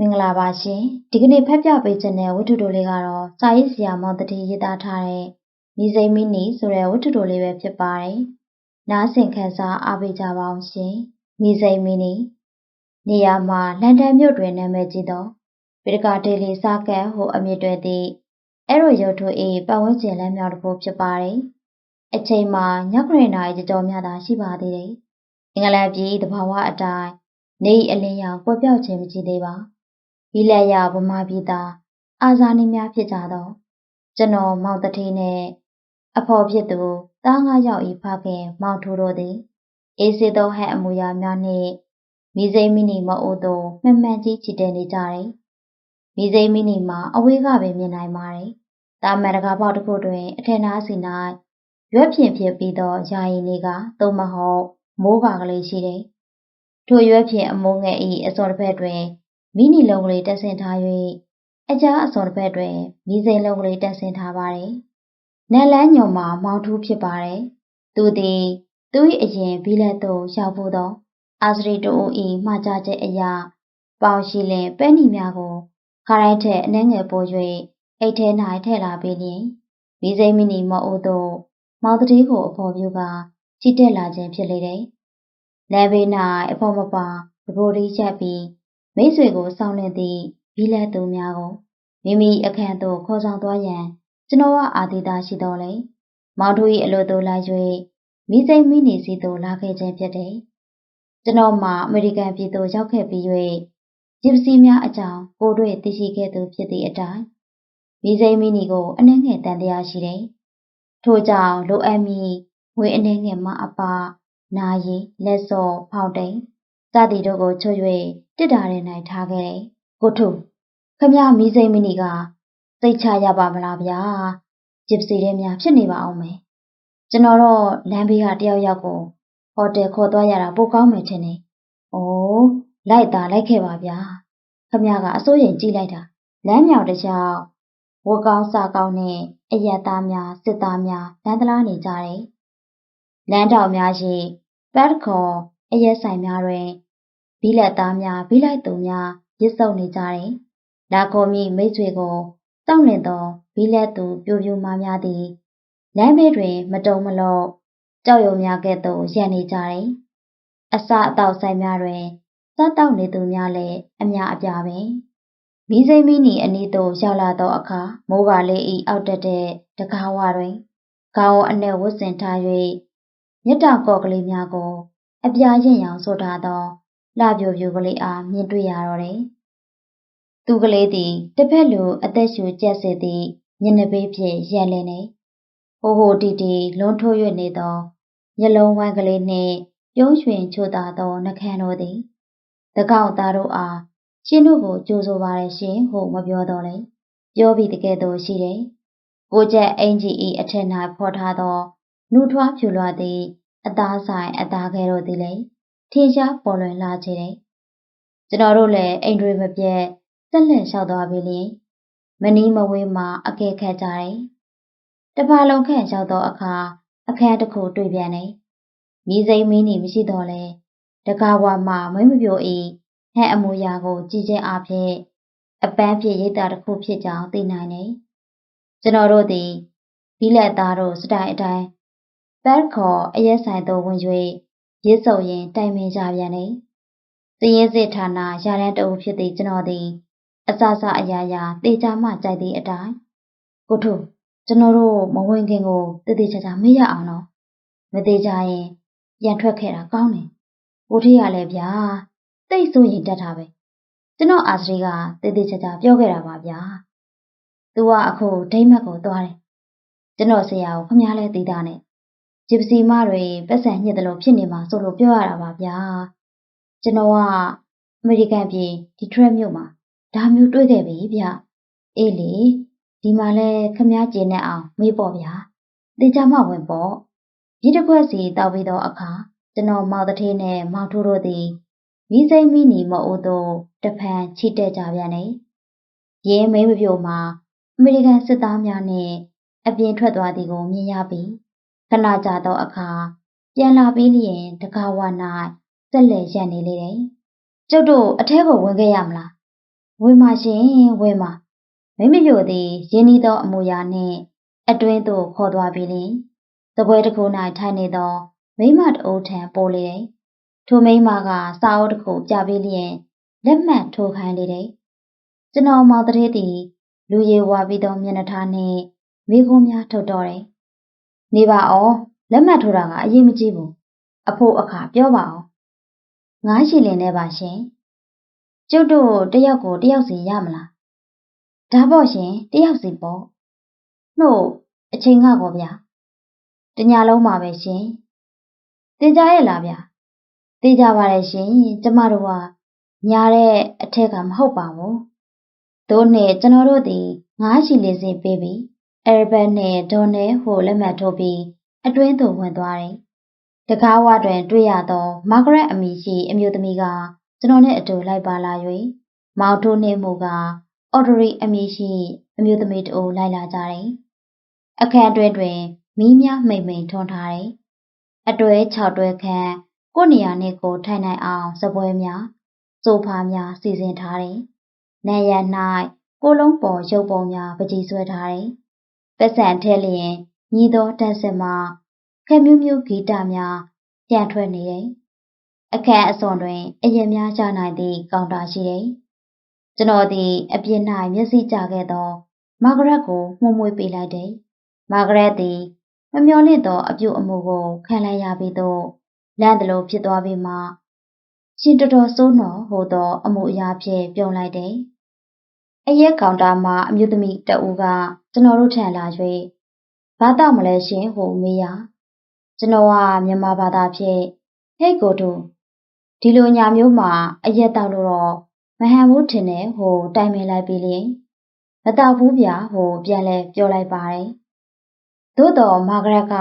မင်္ဂလာပါရှင်ဒီကနေ့ဖတ်ပြပေးခြင်းတဲ့ဝတ္ထုတိုလေးကတော့စာရေးဆရာမောင်တတိရေးသားထားတဲ့မိစိမ့်မီနီဆိုတဲ့ဝတ္ထုတိုလေးပဲဖြစ်ပါတယ်နားဆင်ခံစားအားပေးကြပါအောင်ရှင်မိစိမ့်မီနီနေရာမှာလန်ဒန်မြို့တွင်နာမည်ကြီးသောပိရကာဒေလီစာကန်ဟိုအမည်တွေသည့်အဲ့ရိုရုပ်ထု၏ပတ်ဝန်းကျင်လမ်းမြောက်တစ်ခုဖြစ်ပါတယ်အချိန်မှာညခရနာရီကြော်များသာရှိပါသေးတယ်အင်္ဂလန်ပြည်သဘာဝအတိုင်းနေအလင်းရောင်ကွက်ပြောက်ခြင်းမရှိသေးပါဘီ လက်ရဗမာပြည်သားအာဇာနည်များဖြစ်ကြသောကျွန်တော်မောင်တထေးနှင့်အဖော်ဖြစ်သူတားငါးယောက်ဤဖခင်မောင်ထိုးတို့သည်အေးစေသောဟဲ့အမူအရာများနှင့်မိစိမ့်မိနီမအိုးသို့မှန်မှန်ကြီးချီတက်နေကြတယ်။မိစိမ့်မိနီမှာအဝေးကပဲမြင်နိုင်ပါတယ်။တာမန်တကားပေါက်တစ်ခုတွင်အထက်နားစီ၌ရွက်ဖြင့်ဖြစ်ပြီးသောယာယီနေကသို့မဟုတ်မိုးကာကလေးရှိတယ်။ထိုရွက်ဖြင့်အမိုးငယ်၏အစောတစ်ဖက်တွင် မိနီလုံးကလေးတက်ဆင်ထား၍အကြားအစောတစ်ဖက်တွင်မိစိန်လုံးကလေးတက်ဆင်ထားပါတယ်။နက်လန်းညုံမှာမောင်ထူးဖြစ်ပါတယ်။သူသည်သူ၏အရင်ဘီလက်သို့ရောက်ဖို့သောအာစရီတူ၏မှားကြချက်အရာပေါင်ရှိလင်ပဲနီများကိုခါတိုင်းထက်အနှဲငယ်ပို၍အိတ်ထဲ၌ထည့်လာပြီးလျင်မိစိမ့်မိနီမအိုးသို့မောင်တတိကိုအဖော်ပြကချစ်တက်လာခြင်းဖြစ်လေတယ်။လမ်းဘေး၌အဖော်မပါတဘိုဒီချက်ပြီး မိတ်ဆွေကိုစောင့်လင့်သည့်ဘီလက်သူများကိုမိမိအခန့်သို့ခေါ်ဆောင်သွားရန်ကျွန်တော်ကအာသီတာရှိတော်လေမောင်တို့၏အလိုသို့လိုက်၍မိစိမ့်မိနေစီသို့လာခဲ့ခြင်းဖြစ်တယ်။ကျွန်တော်မှအမေရိကန်ပြည်သို့ရောက်ခဲ့ပြီး၍ဂျစ်စီများအကြောင်းကိုတွေ့သိရှိခဲ့သူဖြစ်သည့်အတိုင်းမိစိမ့်မိနီကိုအနှဲငယ်တန်တရားရှိတယ်။ထို့ကြောင့်လိုအပ်မည်ဝေအနှဲငယ်မှအပနာရီလက်စော်ဖောက်တိန်စသည်တို့ကိုချွတ်၍ တစ်တာထဲ၌ထားခဲ့တယ်။ကိုထုခမရမိစိမ့်မိနီကစိတ်ချရပါမလားဗျာဂျစ်စီတွေများဖြစ်နေပါအောင်မယ်။ကျွန်တော်တော့လမ်းဘေးကတယောက်ယောက်ကိုဟိုတယ်ခေါ်သွားရတာပိုကောင်းမယ်ထင်တယ်။အိုးလိုက်တာလိုက်ခဲ့ပါဗျာ။ခမရကအစိုးရင်ကြည့်လိုက်တာလမ်းမြောက်တစ်လျှောက်ဝကောင်းစာကောင်းနဲ့အယက်သားများစစ်သားများလမ်းသလားနေကြတယ်။လမ်းတောင်များရှိပတ်ခေါ်အရက်ဆိုင်များတွင် ဘီလက်သားများဘီလိုက်သူများရစ်စုံနေကြတယ်။လာခေါ်မိမိတ်ဆွေကိုတောင့်လင်သောဘီလက်သူပြိုပြိုမာများသည်လမ်းဘေးတွင် မတုံမလော့ကြောက်ရွံ့များကဲ့သို့ရပ်နေကြတယ်။အစအတော့ဆိုင်များတွင်စားတောက်နေသူများလည်းအများအပြားပင်မီးစိမ့်မီနီအနီးသို့ရောက်လာသောအခါမိုးကလေးဤအောက်တက်တဲ့တကားဝတွင်ခေါင်းအနှဲ့ဝတ်ဆင်ထား၍မြတ်တာကော့ကလေးများကို အပြားရင်ရောင်ဆိုထားသော လှပြိုပြိုကလေးအားမြင်တွေ့ရတော့တယ်။သူကလေးသည်တစ်ဖက်လူအသက်ရှူကျက်စေသည့်ညနေပေးဖြင့်ရက်လင်းနေဟိုဟိုတီတီလွန်ထိုး၍နေသောမျက်လုံးဝိုင်းကလေးနှင့်ပြုံးရွှင်ချိုသာသောနှကန်းတို့သည်တကောက်သားတို့အားရှင်တို့ကိုကြိုးဆိုပါရရှင်ဟုမပြောတော့လေပြောပြီးတကယ်တော့ရှိတယ်ကိုချက်အင်ဂျီဤအထက်၌ဖော်ထားသောနှူထွားဖြူလွှားသည့်အသားဆိုင်အသားခဲတို့သည်လည်း ထင်ရှားပေါ်လွင်လာခြင်းတယ်ကျွန်တော်တို့လည်းအိမ်တွေမပြတ်ဆက်လက်လျှောက်သွားပြီလေမနီးမဝေးမှာအကဲခတ်ကြတယ်တပါလုံးခန့်ရောက်သောအခါအခန်းတစ်ခုတွေ့ပြန်တယ်မိစိမ့်မင်းနေမရှိတော့လဲတကားဝါမှမွေးမပြိုဤဟဲ့အမူအရာကို ကြည်ချင်းအဖြစ်အပန်းဖြစ်ရိတ်တာတစ်ခုဖြစ်ကြောင်းသိနိုင်တယ်ကျွန်တော်တို့သည်ဘီလက်သားတို့စတိုင်အတိုင်းဘတ်ခေါ်အရက်ဆိုင်သို့ဝင်၍ ရစ်စုံရင်တိုင်ပင်ကြပြန်တယ်စည်ရင်စစ်ဌာနရာတန်းတအုပ်ဖြစ်သည့်ကျွန်တော်သည်အစစအရာရာတေချာမှကြိုက်သည့်အတိုင်းကိုထုကျွန်တော်တို့မဝင်ခင်ကိုတည်တည်ချာချာမေ့ရအောင်တော့မသေးကြရင်ပြန်ထွက်ခဲ့တာကောင်းတယ်ကိုထေးရလဲဗျာတိတ်ဆိုရင်တတ်တာပဲကျွန်တော်အာစရီကတည်တည်ချာချာပြောခဲ့တာပါဗျာသူကအခုဒိမ့်မက်ကိုသွားတယ်ကျွန်တော်ဆရာကိုခမားလဲသိတာနဲ့ ဂျစ်ပစီမတွေပတ်စံညှစ်တယ်လို့ဖြစ်နေမှာဆိုလို့ပြောရတာပါဗျာကျွန်တော်ကအမေရိကန်ပြည်ဒီထရက်မြို့မှာဒါမျိုးတွေ့ခဲ့ပြီဗျအေးလေဒီမှာလဲခမားကျင်းနေအောင်မေးပေါ့ဗျာတေချာမှဝင်ပေါ့ဒီတစ်ခွက်စီတောက်ပြီးတော့အခါကျွန်တော်မောက်တထေးနဲ့မောက်ထိုးတို့သည်မိစိမ့်မိနီမအိုးတို့တဖန်ချီတက်ကြပြန်တယ်ရင်းမိမပြိုမှာအမေရိကန်စစ်သားများနဲ့အပြင်ထွက်သွားသည်ကိုမြင်ရပြီး ခဏကြာသောအခါပြန်လာပြီးလျင်တကားဝ၌ဆက်လက်ရပ်နေလေတယ်ကျုပ်တို့အထဲကိုဝင်ခဲ့ရမလားဝေမာရှင်ဝေမာမိမယိုသည်ရင်းနှီးသောအမူအရာနှင့်အတွင်းသို့ခေါ်သွားပြီးလျှင်တပွဲတစ်ခု၌ထိုင်နေသောမိမတအိုးထံပို့လေတယ်ထိုမိမကစာအုပ်တစ်ခုပြပေးလျင်လက်မှတ်ထိုးခိုင်းလေတယ်ကျွန်တော်မောင်တရေသည်လူရည်ဝါပြီးသောမျက်နှာထားနှင့်မိကုံးများထုတ်တော်တယ် နေပါအောင်လက်မှတ်ထိုးတာကအရေးမကြီးဘူးအဖို့အခါပြောပါအောင်ငါးရှည်လင်နေပါရှင်ကျုပ်တို့တယောက်ကိုတယောက်စီရမလားဒါပေါ့ရှင်တယောက်စီပေါ့နှုတ်အချိန်ကကောဗျာတညာလုံးပါပဲရှင်တင်ကြရဲ့လားဗျာသိကြပါတယ်ရှင်ကျမတို့ကညာတဲ့အထက်ကမဟုတ်ပါဘူးတို့နဲ့ကျွန်တော်တို့ဒီငါးရှည်လေးစင်ပေးပြီး အဲဘတ်နဲ့ဒေါ်နဲ့ဟိုလက်မှတ်ထိုးပြီးအတွင်းသို့ဝင်သွားတယ်တကားဝတွင်တွေ့ရသောမာဂရက်အမည်ရှိအမျိုးသမီးကကျွန်တော်နဲ့အတူလိုက်ပါလာ၍မောင်ထိုးနှင်းမှုကအော်ဒရီအမည်ရှိအမျိုးသမီးတူလိုက်လာကြတယ်။အခန်းအတွင်းတွင်မီးများမှိန်မှိန်ထွန်းထားတယ်။အတွဲ6တွဲခန့်ကိုနေရာနဲ့ကိုထိုင်နိုင်အောင်စပွဲများဆိုဖာများစီစဉ်ထားတယ်။နံရံ၌ကိုလုံးပေါ်ရုပ်ပုံများပကြီးဆွဲထားတယ်။ ပတ်စံထဲလျင်ညီသောတန်စင်မှာခက်မြူးမြူးဂီတများပြန်ထွက်နေတယ်။အခန်းအစွန်တွင်အရင်များကြနိုင်သည့်ကောင်တာရှိတယ်။ကျွန်တော်သည်အပြင်၌မျက်စိကျခဲ့သောမာဂရက်ကိုမှုံမွေးပေးလိုက်တယ်။မာဂရက်သည်မမျော်လင့်သောအပြုအမူကိုခံလိုက်ရပြီးတော့လန့်တလို့ဖြစ်သွားပြီးမှရှင်တော်တော်စိုးနော်ဟိုသောအမှုအရာဖြင့်ပြုံးလိုက်တယ်။ အရက်ကောင်တာမှာအမျိုးသမီးတအူးကကျွန်တော်တို့ထံလာ၍ဘာတောက်မလဲရှင်ဟိုမေးရကျွန်တော်ကမြန်မာဘာသာဖြင့်ဟဲ့ကိုတို့ဒီလိုညာမျိုးမှာအရက်တောက်လို့တော့မဟန်ဘူးထင်တယ်ဟိုတိုင်ပင်လိုက်ပြီးလျင်မတောက်ဘူးဗျာဟိုပြန်လဲပြောလိုက်ပါတယ်သို့တော်မာဂရက်က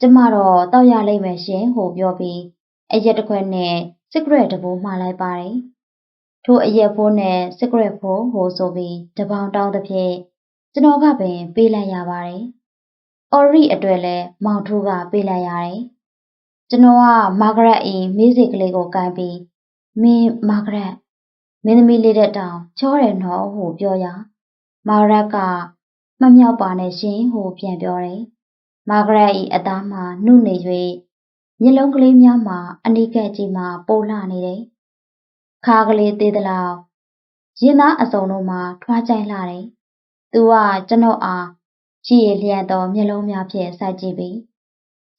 ကျမတော့တောက်ရလိမ့်မယ်ရှင်ဟိုပြောပြီးအရက်တစ်ခွက်နဲ့စကရက်တဘိုးမှားလိုက်ပါတယ် ထိုအရက်ဖိုးနဲ့စကရက်ဖိုးဟိုဆိုပြီးတပေါင်းတောင်းသဖြင့်ကျွန်တော်ကပင်ပေးလိုက်ရပါတယ်အော်ရီအတွက်လည်းမောင်ထိုးကပေးလိုက်ရတယ်ကျွန်တော်ကမာဂရက်အေးမေးစိကလေးကိုကင်ပြီးမင်းမာဂရက်မင်းသမီးလေးတဲ့တောင်ချောတယ်နော်ဟိုပြောရမာဂရက်ကမမြောက်ပါနဲ့ရှင်ဟိုပြန်ပြောတယ်မာဂရက်၏အသားမှနှုတ်နေ၍မျက်လုံးကလေးများမှာအနိကကြီးမှပိုလှနေတယ် ခါကလေးသေးသလောက်ရင်သားအစုံတို့မှထွားကြိုင်လာတယ်သူကကျွန်တော်အားကြည်ရလျက်သောမျက်လုံးများဖြင့်စိုက်ကြည့်ပြီး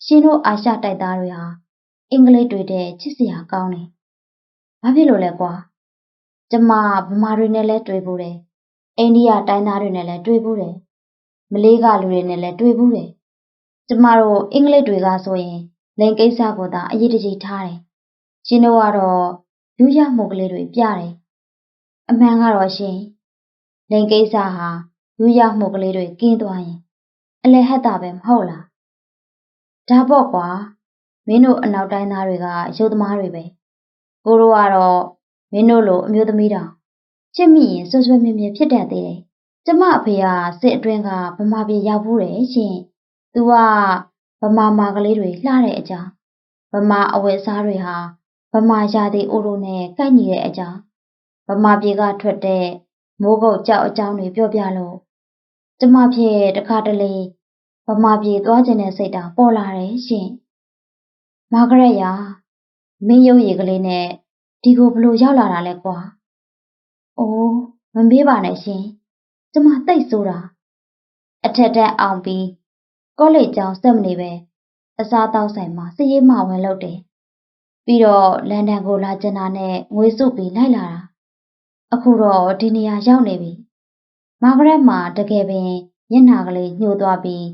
ရှင်တို့အာရှတိုက်သားတွေဟာအင်္ဂလိပ်တွေတဲ့ချစ်စရာကောင်းတယ်။ဘာဖြစ်လို့လဲကွာ။ကျမဗမာတွေနဲ့လည်းတွေ့ဘူးတယ်။အိန္ဒိယတိုင်းသားတွေနဲ့လည်းတွေ့ဘူးတယ်။မလေးကလူတွေနဲ့လည်းတွေ့ဘူးတယ်။ကျမတို့အင်္ဂလိပ်တွေကဆိုရင်လိန်ကိစ္စကိုသာအရေးတကြီးထားတယ်။ရှင်တို့ကတော့ ယူရမှုကလေးတွေပြတယ်။အမှန်ကတော့ရှင်လိန်ကိစ္စဟာယူရမှုကလေးတွေကင်းသွားရင်အလဲဟတ်တာပဲမဟုတ်လားဒါပေါ့ကွာမင်းတို့အနောက်တိုင်းသားတွေကရုပ်သမားတွေပဲကိုတို့ကတော့မင်းတို့လိုအမျိုးသမီးတောင်ချစ်မိရင်ဆွဆွမြဲမြဲဖြစ်တတ်သေးတယ်ကျမအဖေကစစ်အတွင်းကဗမာပြည်ရောက်ဘူးတယ်ရှင်သူကဗမာမာကလေးတွေလှတဲ့အကြောင်းဗမာအဝတ်အစားတွေဟာ ဗမာရာသီအိုရိုနဲ့ကိုက်ညီတဲ့အကြောင်းဗမာပြည်ကထွက်တဲ့မိုးကုတ်ကြောက်အကြောင်းတွေပြောပြလို့ကျမဖြစ်တခါတလေဗမာပြည်သွားကျင်တဲ့စိတ်တောင်ပေါ်လာတယ်ရှင်။မာဂရက်ရာမင်းရုပ်ရည်ကလေးနဲ့ဒီကိုဘလို့ရောက်လာတာလဲကွာ။အိုးမမေးပါနဲ့ရှင်။ကျမတိတ်ဆိုတာအထက်တက်အောင်ပြီးကောလိပ်ကျောင်းဆက်မနေပဲအစားတောက်ဆိုင်မှာစည်ရမဝင်လုပ်တယ်။ ပြီးတော့လန်ဒန်ကိုလာကျင်တာနဲ့ငွေစုပြီးလိုက်လာတာ။အခုတော့ဒီနေရာရောက်နေပြီ။မာဂရက်မှာတကယ်ပင်မျက်နှာကလေးညှို့သွားပြီး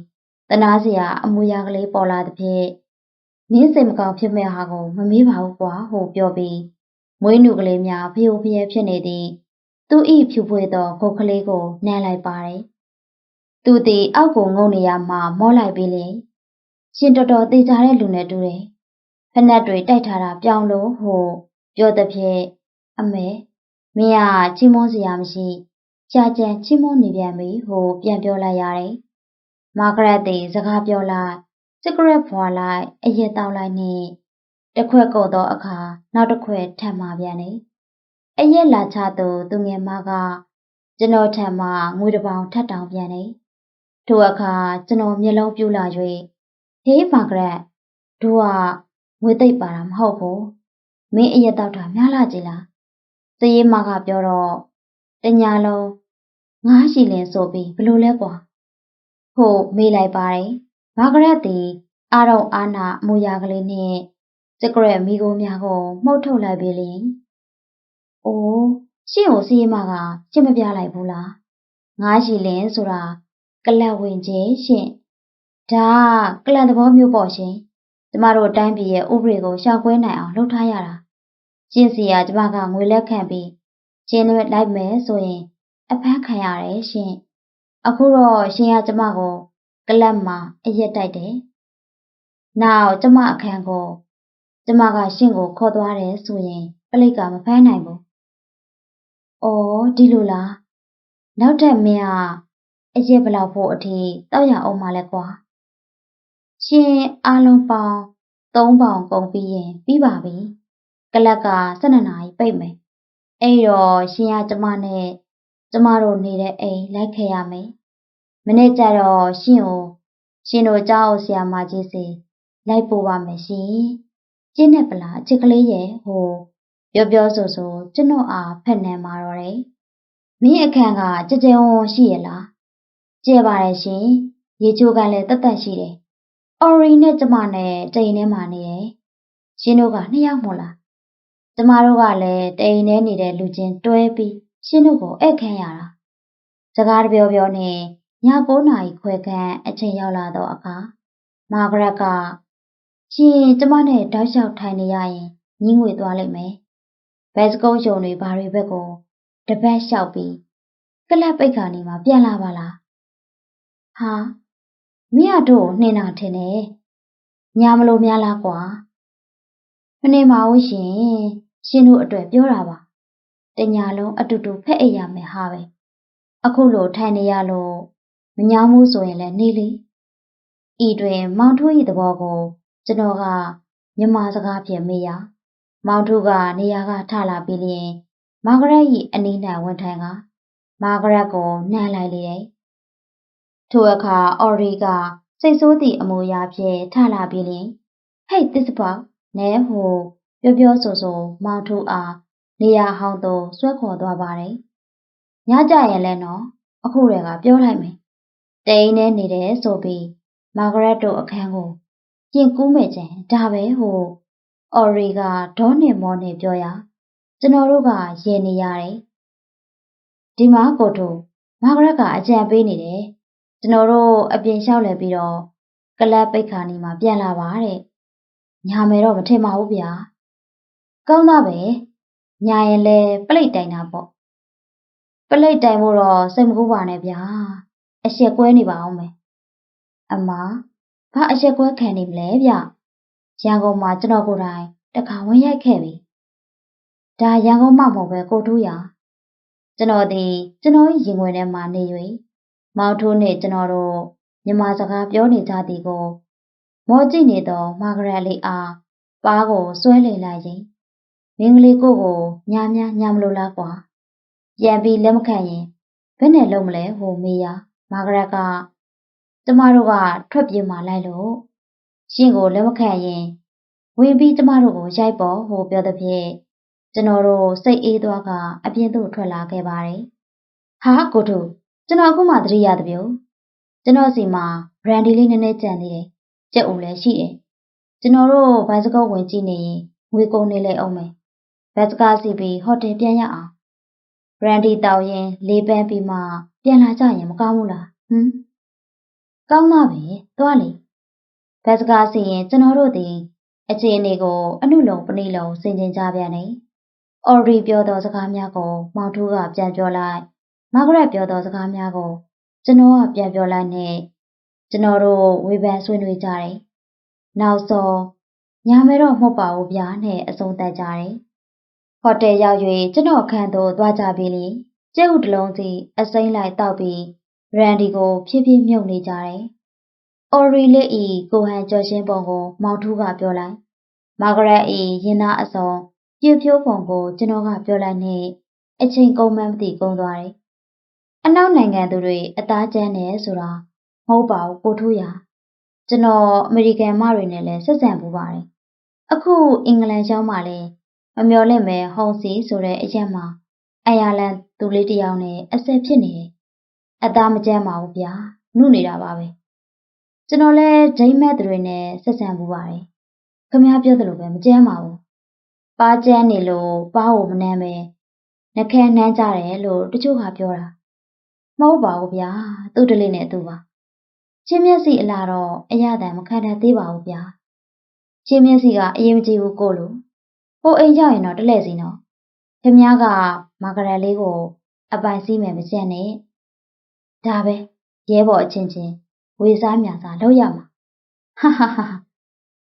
တနာစရာအမူအရာကလေးပေါ်လာသဖြင့်နင်းစိတ်မကောင်းဖြစ်မဲ့ဟာကိုမမေးပါဘူးကွာဟိုပြောပြီးမွေးနုကလေးများဖျို့ဖျဲဖြစ်နေသည်သူဤဖြူဖွေးသောခုတ်ကလေးကိုနမ်းလိုက်ပါတယ်သူသည်အောက်ကိုငုံနေရမှမောလိုက်ပြီးလေရှင်တော်တော်သေးကြတဲ့လူနဲ့တူတယ် ဖက်နှက်တွေတိုက်ထားတာပြောင်းလို့ဟိုပြောသဖြင့်အမေမင်းကချီးမွမ်းစရာမရှိရှားကြံချီးမွမ်းနေပြန်ပြီဟိုပြန်ပြောလိုက်ရတယ်မာဂရက်သည်စကားပြောလိုက်စကရက်ဖွာလိုက်အရက်တောက်လိုက်နှင့်တစ်ခွက်ကုန်သောအခါနောက်တစ်ခွက်ထပ်มาပြန်နေအရက်လာချသူသူငယ်မကကျွန်တော်ထံမှငွေတစ်ပေါင်ထပ်တောင်းပြန်တယ်။ထိုအခါကျွန်တော်မျက်လုံးပြူလာ၍ဟေးမာဂရက်တို့က ငွေသိပ်ပါတာမဟုတ်ဘူး။မင်းအရက်တောက်တာများလာကြည်လား။စည်ရေးမကပြောတော့တညာလုံးငါးရှိလင်ဆိုပြီးဘလို့လဲကွာ။ဟုတ်မေးလိုက်ပါတယ်။မာဂရက်သည်အာရုံအာနာအမူအရာကလေးနှင့်စကရက်မိကိုများကိုမှုတ်ထုတ်လိုက်ပြီလျင်။အိုးရှင့်ကိုစီးမကရှင်းမပြလိုက်ဘူးလား။ငါးရှိလင်ဆိုတာကလတ်ဝင်ခြင်းရှင့်။ဒါကလတ်သဘောမျိုးပေါ့ရှင်။ ကျမတို့တိုင်းပြည်ရဲ့ဥပဒေကိုရှောက်ကွဲနိုင်အောင်လုပ်ထားရတာ။ရှင့်စီကကျမကငွေလက်ခံပြီးရှင်းနဲ့လိုက်မယ်ဆိုရင် အဖမ်းခံရတယ်ရှင့်။အခုတော့ရှင်ကကျမကိုကလတ်မှာအရက်တိုက်တယ်။နောက်ကျမအခန်းကိုကျမကရှင့်ကိုခေါ်သွားတယ်ဆိုရင်ပလိတ်ကမဖမ်းနိုင်ဘူး။အော်ဒီလိုလား။နောက်ထပ်မင်းကအရက်ဘလောက်ဖို့အထိတောက်ရအောင်မလဲကွာ။ ရှင်အားလုံးပေါင်း၃ပေါင်ကုန်ပြီးရင်ပြီးပါပြီ။ကလက်က၁၂နာရီပိတ်မယ်။အဲ့တော့ရှင်ကကျမနဲ့ကျမတို့နေတဲ့အိမ်လိုက်ခဲ့ရမယ်။မနေ့ကျတော့ရှင်ကိုရှင်တို့ကြောက်ဆရာမကြီးစီလိုက်ပို့ပါမယ်ရှင်။ကျင်းနဲ့ပလားအချစ်ကလေးရဲ့ဟိုပြောပြောဆိုဆိုကျွန်တော်အားဖက်နေမှာတော့တယ်။မင်းအခန်းကကြကြဝန်းရှိရလား။ကျဲပါတယ်ရှင်။ရေချိုးကလည်းတတ်တတ်ရှိတယ်။ အော်ရီနဲ့ကျမနဲ့တိမ်ထဲမှာနေတယ်။ရှင်တို့ကနှစ်ယောက်မို့လား။ကျမတို့ကလည်းတိမ်ထဲနေတဲ့လူချင်းတွဲပြီးရှင်တို့ကိုဧည့်ခံရတာ။စကားတပြောပြောနဲ့ည9နာရီခွဲခန့်အချိန်ရောက်လာတော့အခါမာဂရက်ကရှင်ကျမနဲ့တောက်လျှောက်ထိုင်နေရရင်ညင်းငွေသွားလိမ့်မယ်။ဘက်စကုန်းရှုံတွေဘာတွေဘက်ကိုတပတ်လျှောက်ပြီးကလပ်ပိတ်ခါနေမှာပြန်လာပါလား။ဟာ မင်းကတို့နှင်းတာထင်တယ်။ညာမလို့များလားကွာ။မနေပါဘူးရှင်။ရှင်တို့အတွက်ပြောတာပါ။တညာလုံးအတူတူဖက်အိပ်ရမယ်ဟာပဲ။အခုလိုထိုင်နေရလို့မညာမှုဆိုရင်လည်းနေလေ။ဤတွင် မောင်ထိုး၏သဘောကို ကျွန်တော်ကမြန်မာစကားဖြင့်မေးရမောင်ထုကနေရာကထလာပြီးလျင် မာဂရက်၏အနီး၌ဝန်ထိုင်ကမာဂရက်ကိုနှမ်းလိုက်လေတယ်။ ထိုအခါအော်ရီကစိတ်ဆိုးသည့်အမူအရာဖြင့်ထလာပြီးလျင်ဟဲ့သစ်စပေါနဲဟိုပြောပြောဆိုဆိုမောင်ထုအားနေရာဟောင်းသို့ဆွဲခေါ်သွားပါတယ်။ညကြရင်လည်းနော်အခုတည်းကပြောလိုက်မယ်။တိန်နဲ့နေတယ်ဆိုပြီးမာဂရက်တို့အခန်းကိုပြင်ကူးမဲ့ခြင်းဒါပဲဟိုအော်ရီကဒေါနေမောနေပြောရကျွန်တော်တို့ကရေနေရတယ်ဒီမှာကိုတို့မာဂရက်က အကြံပေးနေတယ် ကျွန်တော်တို့အပြင်လျှောက်လဲပြီးတော့ကလပ်ပိတ်ခါနီမှာပြန်လာပါတဲ့ညာမယ်တော့မထင်ပါဘူးဗျာကောင်းသားပဲညာရင်လဲပလိတ်တိုင်တာပေါ့ပလိတ်တိုင်ဖို့တော့စိတ်မကူးပါနဲ့ဗျာအရှက်ကွဲနေပါအောင်မယ်အမဘာအရက်ကွဲခံနေမလဲဗျရန်ကုန်မှာကျွန်တော်ကိုယ်တိုင်တခါဝင်ရိုက်ခဲ့ပြီဒါရန်ကုန်မှမဟုတ်ပဲကိုထူးရကျွန်တော်ဒီကျွန်တော်ရင်ဝင်ထဲမှာနေ၍ မောင်ထိုးနဲ့ကျွန်တော်တို့မြန်မာစကားပြောနေကြသည်ကို မောကြည့်နေသောမာဂရက်လေးအားပါးကိုဆွဲလိမ်လိုက်ရင်မင်းကလေးကိုကိုညာညာညာမလို့လားကွာပြန်ပြီးလက်မခံရင်ဘယ်နဲ့လုံးမလဲဟိုမေးရမာဂရက်ကကျမတို့ကထွက်ပြေးမှလိုက်လို့ရှင်ကိုလက်မခံရင်ဝင်ပြီးကျမတို့ကိုရိုက်ပေါ်ဟိုပြောသဖြင့်ကျွန်တော်တို့စိတ်အေးသွားကအပြင်သို့ထွက်လာခဲ့ပါတယ်။ဟာကိုတို့ ကျွန်တော်အခုမှသတိရသပြုကျွန်တော်စီမှာဘရန်ဒီလေးနည်းနည်းကြံသေးတယ်။ကြက်ဦးလည်းရှိတယ်။ကျွန်တော်တို့ဘိုင်စကုတ်ဝင်ကြည့်နေရင်ငွေကုန်နေလေအောင်မယ်။ဘတ်စကားစီပြီးဟိုတယ်ပြန်ရအောင်။ဘရန်ဒီတောက်ရင်လေးပန်းပြီးမှပြန်လာကြရင်မကောင်းဘူးလား။ဟမ်ကောင်းသားပဲသွားလေဘတ်စကားစီရင်ကျွန်တော်တို့သည်အခြေအနေကိုအနုလုံပဏိလုံဆင်ခြင်ကြပြန်နေ အော်ရီပြောသောစကားများကိုမောင်ထူးကပြန်ပြောလိုက် မာဂရက်ပြောသောစကားများကိုကျွန်တော်ကပြန်ပြောလိုက်နဲ့ကျွန်တော်တို့ဝေဖန်ဆွေးနွေးကြတယ်နောက်ဆုံးညာမဲတော့မဟုတ်ပါဘူးဗျာနဲ့အဆုံးသတ်ကြတယ်ဟိုတယ်ရောက်၍ကျွန်တော်ခန်းသို့သွားကြပြီလေကျဲဥတလုံးစီအစိမ့်လိုက်တောက်ပြီးရန်ဒီကိုဖြည်းဖြည်းမြုပ်နေကြတယ်။အော်ရီလေးဤကိုဟန်ကြော်ရှင်းပုံကို မောင်ထူးကပြောလိုက်။မာဂရက်ဤရင်သားအစုံပြည့်ဖြိုးပုံကိုကျွန်တော်ကပြောလိုက်နဲ့အချိန်ကုန်မှန်းမသိကုန်သွားတယ်။ အနောက်နိုင်ငံသူတွေအသားကျန်းတယ်ဆိုတာမဟုတ်ပါဘူးကိုထိုးရ။ကျွန်တော်အမေရိကန်မတွေနဲ့လည်းဆက်ဆံပူပါတယ်။အခုအင်္ဂလန်ကျောင်းမှာလည်းမမျော်လင့်မဲ့ဟုံစီဆိုတဲ့အရက်မှာအိုင်ယာလန်သူလေးတယောက်နဲ့အဆက်ဖြစ်နေတယ်။အသားမကျန်းပါဘူးဗျာ။နှုတ်နေတာပါပဲ။ကျွန်တော်လည်းဒိမတ်တွေနဲ့ဆက်ဆံပူပါတယ်။ခမပြောသလိုပဲမကျန်းပါဘူး။ပါကျန်းနေလို့ပါးကိုမနှမ်းပဲနှခဲနှမ်းကြတယ်လို့တချို့ကပြောတာ မဟုတ်ပါဘူးဗျာသူ့တလေးနဲ့သူပါချင်းမျက်စိအလားတော့အရသာမခံတတ်သေးပါဘူးဗျာချင်းမျက်စိကအရင်မကြည့်ဘူးကိုလို့ဟိုအိမ်ရောက်ရင်တော့တလဲစီနော်ခင်ဗျားကမာဂရက်လေးကို အပိုင်စီးမယ်မစက်နဲ့ဒါပဲရဲဘော်အချင်းချင်းဝေစားမြစားလောက်ရမှာဟာဟာဟာ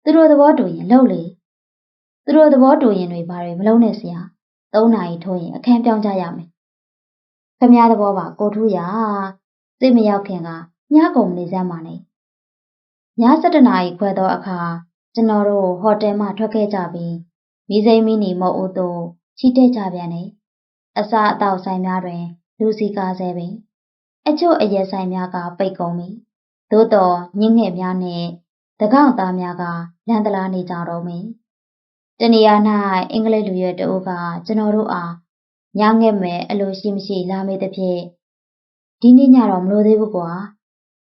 သူတို့သဘောတူရင်လောက်လေသူတို့သဘောတူရင်တွေဘာတွေမလုံးနဲ့ဆရာ၃နာရီထိုးရင်အခန်းပြောင်းကြရမယ် ခမည်းသဘောပါကိုထူးရစိတ်မရောက်ခင်ကညကုန်နေစမ်းပါနဲ့ည7နာရီခွဲသောအခါကျွန်တော်တို့ဟိုတယ်မှထွက်ခဲ့ကြပြီးမိစိမ့်မီနီမုတ်ဦးတို့ချီတက်ကြပြန်တယ်အစာအသောက်ဆိုင်များတွင်လူစီကားဆဲပင်အချို့အရက်ဆိုင်များကပိတ်ကုန်ပြီသို့တော်ညင်းငယ်များနှင့်တကောက်သားများကလန်တလာနေကြတော့မည်တနေရာ၌အင်္ဂလိပ်လူရွယ်တအုပ်ကကျွန်တော်တို့အား ညငဲ့မယ်အလိုရှိမရှိလာမေးတဲ့ဖြင့်ဒီနေ့ညတော့မလို့သေးဘူးကွာ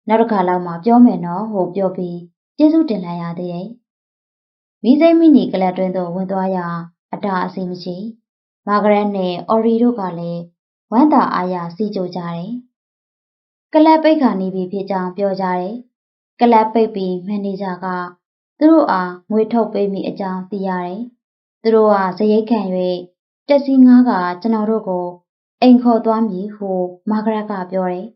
နောက်တစ်ခါလောက်မှပြောမယ်နော်ဟိုပြောပြီးကျေးဇူးတင်လိုက်ရသေးတယ်မိစိမ့်မိနီကလပ်တွင်သို့ဝင်သွားရာအတားအဆီးမရှိမာဂရက်နဲ့အော်ရီတို့ကလည်းဝမ်းသာအားရစီကြိုကြတယ်ကလပ်ပိတ်ခါနေပြီဖြစ်ကြောင်းပြောကြတယ်ကလပ်ပိတ်ပြီးမန်နေဂျာကသူတို့အားငွေထုတ်ပေးမိအကြောင်းသိရတယ်။သူတို့ကဇရိတ်ခံ၍ တက်စီငါးကကျွန်တော်တို့ကိုအိမ်ခေါ်သွားမည်ဟုမာဂရက်ကပြောတယ်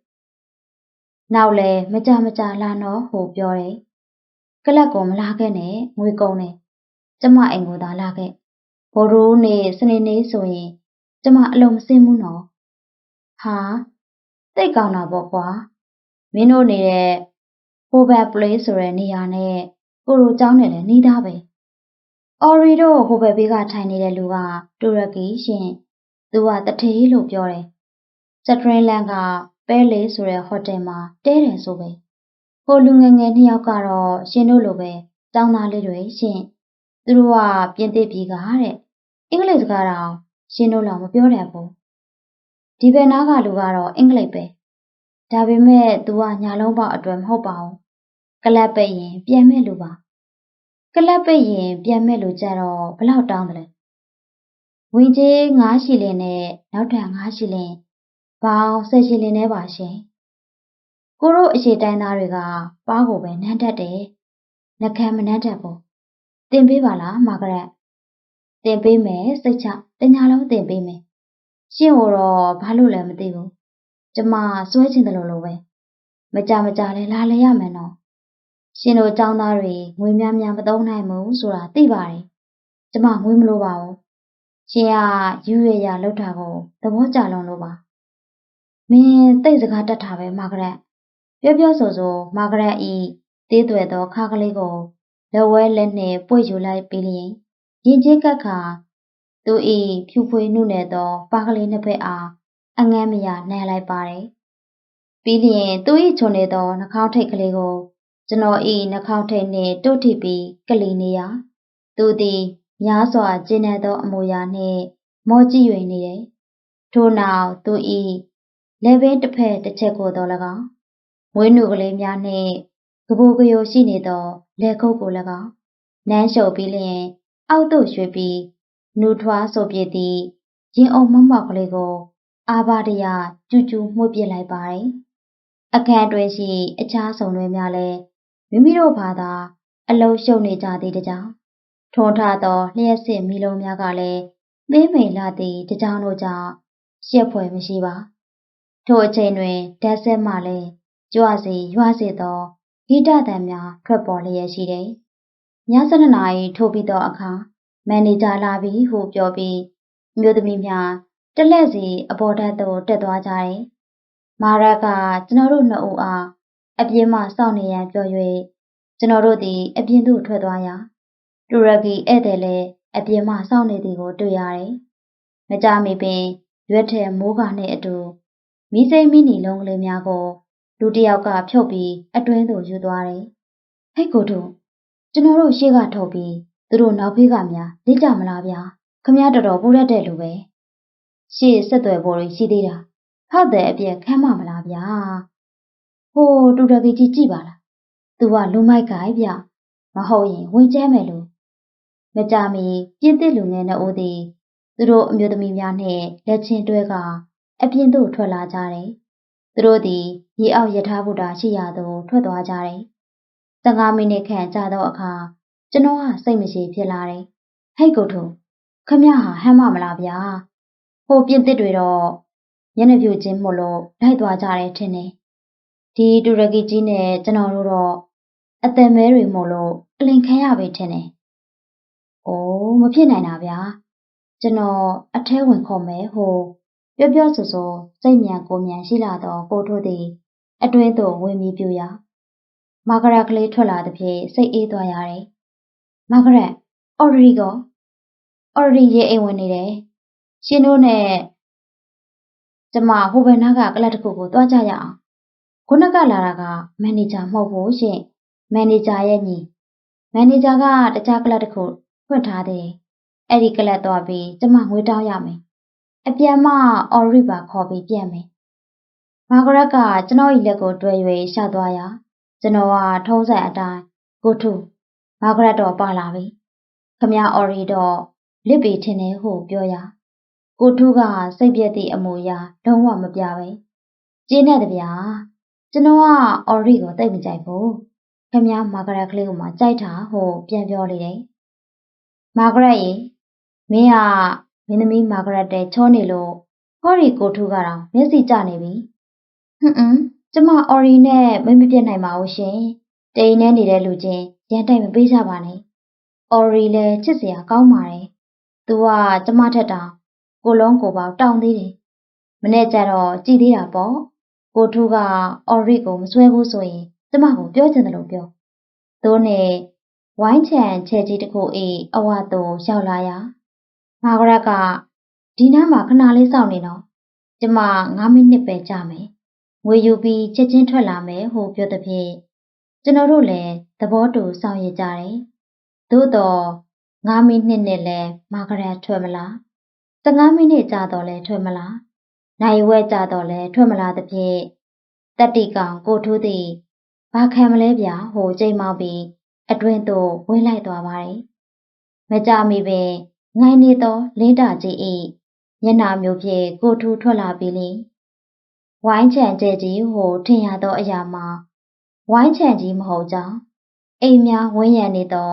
။နောက်လဲမကြမကြလာတော့ဟုပြောတယ်။ကလပ်ကိုမလာခဲ့နဲ့ငွေကုန်တယ်။ကျမအိမ်ကိုသာလာခဲ့။ဘိုးရိုးနေစနေနေ့ဆိုရင်ကျမအလုံးမစင်းဘူးနော်။ဟာတိတ်ကောင်းတာပေါ့ကွာ။မင်းတို့နေတဲ့ Hobart Place ဆိုတဲ့နေရာနဲ့ကိုရိုကျောင်းနဲ့လည်းနှီးသားပဲ။ အော်ရီတို့ဟိုဘက်ဘေးကထိုင်နေတဲ့လူကတူရကီရှင်။သူကတထေးလို့ပြောတယ်။စထရင်းလန်ကပဲလေဆိုတဲ့ဟိုတယ်မှာတဲတယ်ဆိုပဲ။ဟိုလူငယ်ငယ်နှစ်ယောက်ကတော့ရှင်တို့လိုပဲကျောင်းသားလေးတွေရှင်။သူတို့ကပြင်သစ်ပြည်ကတဲ့အင်္ဂလိပ်စကားတော့ရှင်တို့လောက်မပြောတတ်ဘူး။ဒီဘက်နားကလူကတော့အင်္ဂလိပ်ပဲ။ဒါပေမဲ့သူကညာလုံးပေါက်အတွက်မဟုတ်ပါဘူးကလပ်ပိတ်ရင်ပြန်မဲ့လူပါ ကလပ်ပိတ်ရင်ပြန်မဲ့လူကြတော့ဘလောက်တောင်းတယ်လဲဝင်ကြီး9ရှီလင်နဲ့နောက်ထပ်9ရှီလင်ပေါင်း10ရှီလင်နဲ့ပါရှင်ကိုတို့အရှိတိုင်းသားတွေကပါးကိုပဲနန်းတတ်တယ်နှကမ်းမနန်းတတ်ဘူးတင်ပေးပါလားမာဂရက်တင်ပေးမယ်စိတ်ချတညာလုံးတင်ပေးမယ်ရှင့်ကိုတော့ဘာလို့လဲမသိဘူးကျမစွဲချင်တယ်လို့လို့ပဲမကြမကြလဲလာလဲရမယ်နော် ရှင်တို့ចောင်းသားတွေငွေများများမသုံးနိုင်ဘူးဆိုတာသိပါတယ်။ကျမငွေမလိုပါဘူး။ရှင်ကယူရရလောက်တာကိုသဘောကျလုံးလို့ပါ။မင်းတိတ်စကားတတ်တာပဲမာဂရက်။ပြောပြောဆိုဆိုမာဂရက်ဤတေးသွဲသောခါကလေးကိုလက်ဝဲလက်နှင့်ပွေယူလိုက်ပြီးလျင်ရင်ချင်းကပ်ခါသူဤဖြူဖွေးနှုနဲ့သောပါကလေးနှစ်ဖက်အားအငမ်းမရနှဲလိုက်ပါတယ်။ပြီးလျင်သူ၏ချွန်နေသောနှာခေါင်းထိတ်ကလေးကို ကျွန်တော်ဤနှာခေါင်းထိတ်နှင့်တို့ထိပ်ပြီးကလီနေရသူသည်များစွာကျဉ်းတဲ့သောအမူအရာနှင့်မောကြည့်၍နေတယ်ထို့နောက်သူဤလက်ဘင်းတစ်ဖက်တစ်ချက်ကိုတော့၎င်းမွေးနုကလေးများနှင့်ကပူကယိုရှိနေသောလက်ခုပ်ကို၎င်းနမ်းရှုပ်ပြီးလျင် အောက်သို့ရွှေ့ပြီးနူထွားဆိုပြသည့်ရင်အုံမမောက်ကလေးကိုအာဘာတရကျူးကျူးမှုတ်ပစ်လိုက်ပါတယ်အခန်းတွင်ရှိအခြားဆောင်တွေများလည်း မိမိတို့ဘာသာ အလုံးရှုပ်နေကြသေးတကြောင်ထွန်ထသောလျှက်စစ်မီလုံးများကလည်းမင်းမိန်လာသည့်တကြောင်တို့ကြောင့်ရှက်ဖွယ်မရှိပါထိုအချိန်တွင်ဓာတ်ဆက်မှလည်းကြွစီရွာစေသောဂိတတန်များထွက်ပေါ်လျက်ရှိတယ်ည7နာရီထိုးပြီးသောအခါမန်နေဂျာလာပြီဟုပြောပြီးမြို့သမီးများတလက်စီအပေါ်ဓာတ်သို့တက်သွားကြတယ်မာရက်ကကျွန်တော်တို့နှစ်ဦးအား အပြင်မှစောင့်နေရန်ပြော၍ကျွန်တော်တို့သည် အပြင်သို့ထွက်သွားရာတူရကီဧည့်သည်လည်းအပြင်မှစောင့်နေသည်ကိုတွေ့ရတယ်။မကြမီပင်ရွက်ထဲမိုးကနှင့်အတူမီးစိမ်းမီးနီလုံးကလေးများကိုလူတစ်ယောက်ကဖြုတ်ပြီးအတွင်းသို့ယူသွားတယ်။ဟဲ့ကိုတို့ကျွန်တော်တို့ရှေ့ကထုတ်ပြီးသူတို့နောက်ဖေးကများလိကြမလားဗျာခမရတော်တော်ပူရက်တဲ့လူပဲရှေ့ဆက်သွယ်ပေါ်ရှိသေးတာဖောက်တဲ့အပြက်ခမ်းမမလားဗျာ ဟိုတူတကီကြီးကြည့်ပါလားသူကလူမိုက်ကိုင်ဗျမဟုတ်ရင်ဝင်ကျဲမယ်လို့မကြမီပြင်းတစ်လူငယ်နှစ်ဦးသည်သူတို့အမျိုးသမီးများနှင့်လက်ချင်းတွဲကအပြင်သို့ထွက်လာကြတယ်သူတို့သည်ရေအောက်ယထာဘုဒ္ဓရှိရာသို့ထွက်သွားကြတယ်15မိနစ်ခန့်ကြာသောအခါကျွန်တော်ကစိတ်မရှိဖြစ်လာတယ်ဟဲ့ကိုထုခမရဟာဟမ်းမမလားဗျာဟိုပြင်းတစ်တွေတော့ညနေပြူချင်းမို့လို့လိုက်သွားကြတယ်ထင်တယ် ဒီတူရကီကြီးနဲ့ကျွန်တော်တို့တော့အသက်မဲတွေမို့လို့အလင်ခံရပြီထင်တယ်။အိုးမဖြစ်နိုင်တာဗျာ။ကျွန်တော်အထဲဝင်ခေါ်မယ်ဟိုပြောပြောဆိုဆိုစိတ်မြန်ကိုမြန်ရှိလာတော့ကိုထိုးသည်အတွင်းသို့ဝင်ပြီးပြူရမာဂရက်ကလေးထွက်လာသည်ဖြင့်စိတ်အေးသွားရတယ်။မာဂရက်အော်ရီကိုအော်ရီရေအိမ်ဝင်နေတယ်။ရှင်တို့နဲ့ကျမဟိုဘယ်နားကကလပ်တစ်ခုကိုသွားကြရအောင်။ ခုနကလာတာကမန်နေဂျာမဟုတ်ဘူးရှင်။မန်နေဂျာရဲ့ညီမန်နေဂျာကတခြားကလပ်တစ်ခုဖွင့်ထားတယ်။အဲ့ဒီကလပ်သွားပြီးကျမငွေတောင်းရမယ်။အပြန်မှအော်ရီပါခေါ်ပြီးပြန်မယ်။မာဂရက်ကကျွန်တော်၏လက်ကိုတွဲ၍ရှာသွားရာကျွန်တော်ကထုံးစံအတိုင်းကိုထုမာဂရက်တော့ပါလာပြီ။ခမရအော်ရီတော့လစ်ပေထင်တယ်ဟုပြောရာကိုထုကစိတ်ပြက်သည့်အမူအရာလုံးဝမပြပဲ။ကျင်းတဲ့ဗျာ ကျွန်တော်ကအော်ရီကိုတိတ်မကြိုက်ဘူး။ခမရမာဂရက်ကလေးကိုမှကြိုက်တာဟုပြန်ပြောလေတယ်။မာဂရက်ရေမင်းကမင်းသမီးမာဂရက်တဲ့ချောနေလို့ဟော်ရီကိုထုကတော့မျက်စိကျနေပြီ။ဟွန်းဟွန်းကျမအော်ရီနဲ့မမပြတ်နိုင်ပါဘူးရှင်။တိန်နဲ့နေတဲ့လူချင်းရန်တိုက်မပေးကြပါနဲ့။အော်ရီလည်းချစ်စရာကောင်းပါတယ်။ "तू ကကျမထက်တောင်ကိုလုံးကိုပေါက်တောင်းသေးတယ်။မနေ့ကျတော့ကြည်သေးတာပေါ့။ ကိုထူးကအော်ရီကိုမဆွဲဘူးဆိုရင်ကျမကိုပြောချင်တယ်လို့ပြော။သို့နဲ့ဝိုင်းချန်ချဲကြီးတစ်ခုအေးအဝတ်သို့ရောက်လာရာမာဂရက်ကဒီနားမှာခဏလေးစောင့်နေတော့ကျမ9မိနစ်ပဲကြာမယ်။ငွေယူပြီးချက်ချင်းထွက်လာမယ်ဟုပြောသည်ဖြင့်ကျွန်တော်တို့လည်းသဘောတူဆောင်ရွက်ကြတယ်။သို့တော့9မိနစ်နဲ့လည်းမာဂရက်ထွက်မလား။15မိနစ်ကြာတော့လဲထွက်မလား။ နိုင်ဝဲကြာတော့လဲထွက်မလားသဖြင့်တက်တီကောင်ကိုထိုးသည်ဘာခံမလဲဗျာဟိုကြိမ်မောက်ပြီးအတွင်းသို့ဝင်လိုက်သွားပါတယ်။မကြမီပင်ငိုင်းနေသောလင်းတာကြီး၏မျက်နှာမျိုးဖြင့်ကိုထူးထွက်လာပြီလေ။ဝိုင်းချန်ကျဲကြီးဟိုထင်ရသောအရာမှာဝိုင်းချန်ကြီးမဟုတ်ကြောင်းအိမ်များဝန်းရံနေသော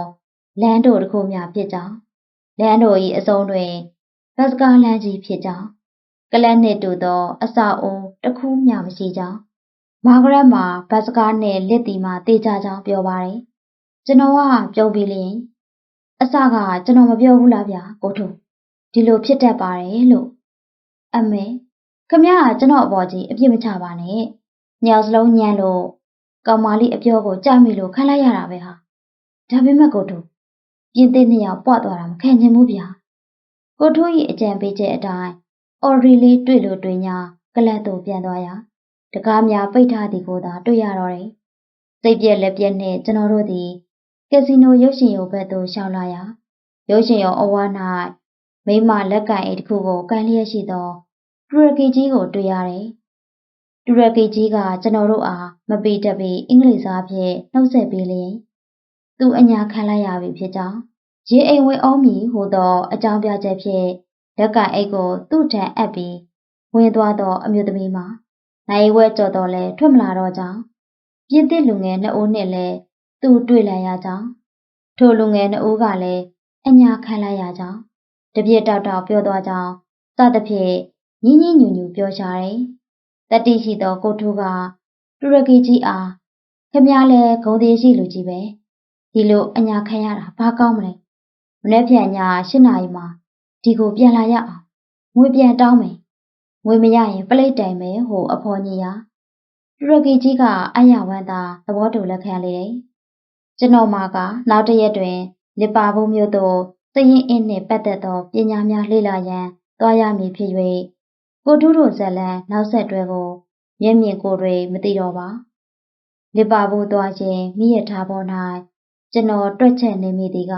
လမ်းတို့တစ်ခုများဖြစ်ကြောင်းလမ်းတို့၏အစုံတွင်ဘတ်စကားလမ်းကြီးဖြစ်ကြောင်း ကလပ်နှင့်တူသောအစာအိုးတစ်ခုမျှမရှိကြောင်းမာဂရက်မှာဘတ်စကားနှင့်လက်တီမှတေးကြကြောင်းပြောပါတယ်ကျွန်တော်ကပြုံးပြီးလျင်အစကကျွန်တော်မပြောဘူးလားဗျာကိုထုဒီလိုဖြစ်တတ်ပါတယ်လို့အမေခမရကကျွန်တော်အပေါ်ကြီးအပြစ်မချပါနဲ့ညောင်စလုံးညံလို့ကောင်မလေးအပြောကိုကြားမိလို့ခန့်လိုက်ရတာပဲဟာဒါပေမဲ့ကိုထုပြင်းတဲ့နှစ်ယောက်ပွားသွားတာမခံချင်ဘူးဗျာကိုထု၏အကြံပေးချက်အတိုင်း အော်ရီလေးတွေ့လို့တွေ့ညာကလတ်တို့ပြန်သွားရာတကားများပိတ်ထားသည်ကိုသာတွေ့ရတော့တယ်စိတ်ပြက်လက်ပြက်နဲ့ကျွန်တော်တို့သည်ကက်စီနိုရုပ်ရှင်ရုံဘက်သို့ရှောက်လာရာရုပ်ရှင်ရုံအဝါ၌မိမလက်ကန်အိတ်တစ်ခုကိုကန်လျက်ရှိသောတူရကီကြီးကိုတွေ့ရတယ်။တူရကီကြီးကကျွန်တော်တို့အားမပေတပေအင်္ဂလိပ်စာဖြင့်နှုတ်ဆက်ပေးလျင်သူအညာခံလိုက်ရပြီဖြစ်ကြောင်းရေအိမ်ဝင်အောင်မီဟူသောအကြောင်းပြချက်ဖြင့် လက်ကန်အိတ်ကိုသူ့ထံအပ်ပြီးဝင်သွားသောအမျိုးသမီးမှာနိုင်ဝဲကြော်တော်လဲထွက်မလာတော့ကြောင်းပြင်းတဲ့လူငယ်နှစ်ဦးနဲ့လည်းသူတွေ့လိုက်ရကြောင်းထိုလူငယ်နှစ်ဦးကလည်းအညာခံလိုက်ရကြောင်းတပြည့်တောက်တောက်ပြောသွားကြောင်းစသဖြင့်ညင်းညင်းညူညူပြောရှာတယ်တတိရှိသောကိုထုကတူရကီကြီးအားခမည်းလဲဂုံသေးရှိလူကြီးပဲဒီလိုအညာခံရတာဘာကောင်းမလဲမနေ့ပြန်ည၈နာရီမှာ ဒီကိုပြန်လာရအောင်ငွေပြန်တောင်းမယ်ငွေမရရင်ပလိတ်တိုင်မယ်ဟိုအဖော်ကြီးရာတူရကီကြီးကအယဝမ်းသာသဘောတူလက်ခံလေတယ်ကျွန်တော်မကနောက်တရက်တွင်လစ်ပါဘုံမြို့သို့သရင်အင်းနှင့်ပတ်သက်သောပညာများလေ့လာရန်သွားရမည်ဖြစ်၍ကိုထူးတို့ဇက်လန်နောက်ဆက်တွဲကိုမျက်မြင်ကိုယ်တွေမသိတော့ပါလစ်ပါဖို့သွားခြင်းမိရထားပေါ်၌ကျွန်တော်တွက်ချက်နေမိသည်က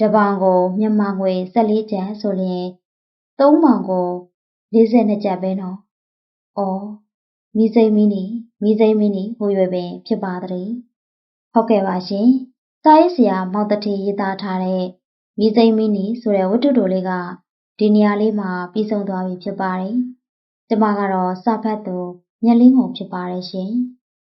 တပောင်ကိုမြန်မာငွေ14ကျပ်ဆိုလျင်3မောင်ကို42ကျပ်ပဲနော်။အော်မိစိမ့်မီနီမိစိမ့်မီနီဟိုရွယ်ပင်ဖြစ်ပါသည်။ဟုတ်ကဲ့ပါရှင်။စာရေးဆရာမောက်တတိရေးသားထားတဲ့မိစိမ့်မီနီဆိုတဲ့ဝတ္ထုတိုလေးကဒီနေရာလေးမှာပြီးဆုံးသွားပြီဖြစ်ပါတယ်။ကျမကတော့စာဖတ်သူညလင်းကုန်ဖြစ်ပါတယ်ရှင်။